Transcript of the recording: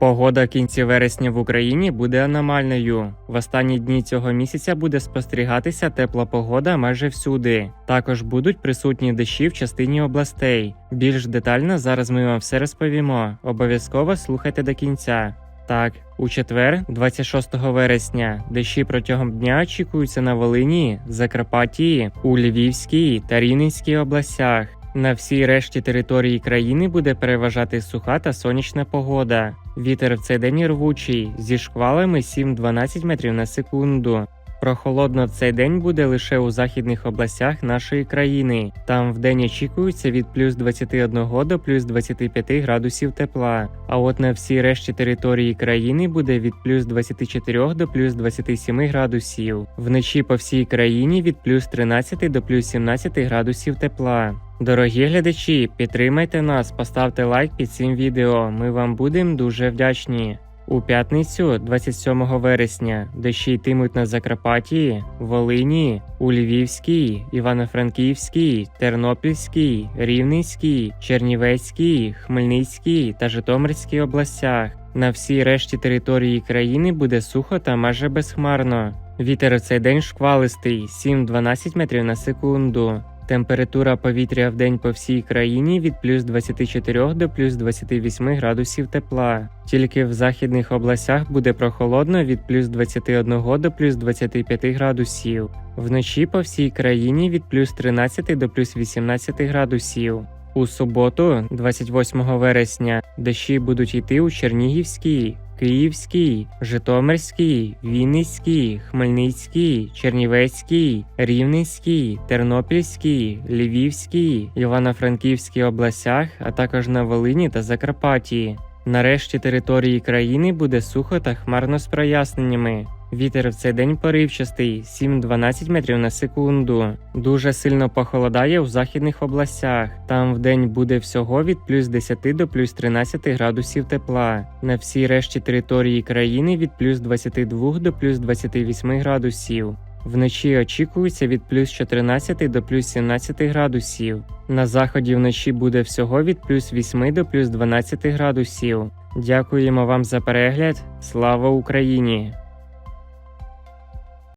Погода в кінці вересня в Україні буде аномальною. В останні дні цього місяця буде спостерігатися тепла погода майже всюди. Також будуть присутні дощі в частині областей. Більш детально зараз ми вам все розповімо. Обов'язково слухайте до кінця. Так, у четвер, 26 вересня, дощі протягом дня очікуються на Волині, Закарпатті, у Львівській та Рівненській областях. На всій решті території країни буде переважати суха та сонячна погода. Вітер в цей день рвучий зі шквалами 7-12 метрів на секунду. Прохолодно в цей день буде лише у західних областях нашої країни. Там вдень очікується від плюс 21 до плюс 25 градусів тепла. А от на всій решті території країни буде від плюс 24 до плюс 27 градусів. Вночі по всій країні від плюс 13 до плюс 17 градусів тепла. Дорогі глядачі, підтримайте нас, поставте лайк під цим відео. Ми вам будемо дуже вдячні. У п'ятницю, 27 вересня, дощі йтимуть на Закарпатті, Волині, у Львівській, Івано-Франківській, Тернопільській, Рівненській, Чернівецькій, Хмельницькій та Житомирській областях. На всій решті території країни буде сухо та майже безхмарно. Вітер в цей день шквалистий 7-12 метрів на секунду. Температура повітря в день по всій країні від плюс 24 до плюс 28 градусів тепла. Тільки в західних областях буде прохолодно від плюс 21 до плюс 25 градусів. Вночі по всій країні від плюс 13 до плюс 18 градусів. У суботу, 28 вересня, дощі будуть йти у Чернігівській, Київській, Житомирський, Вінницький, Хмельницький, Чернівецькій, Рівненській, Тернопільській, Львівській, Івано-Франківській областях, а також на Волині та Закарпатті. Нарешті території країни буде сухо та хмарно з проясненнями. Вітер в цей день поривчастий 7-12 метрів на секунду. Дуже сильно похолодає у західних областях. Там в день буде всього від плюс 10 до плюс 13 градусів тепла. На всій решті території країни від плюс 22 до плюс 28 градусів. Вночі очікується від плюс 14 до плюс 17 градусів. На заході вночі буде всього від плюс 8 до плюс 12 градусів. Дякуємо вам за перегляд. Слава Україні!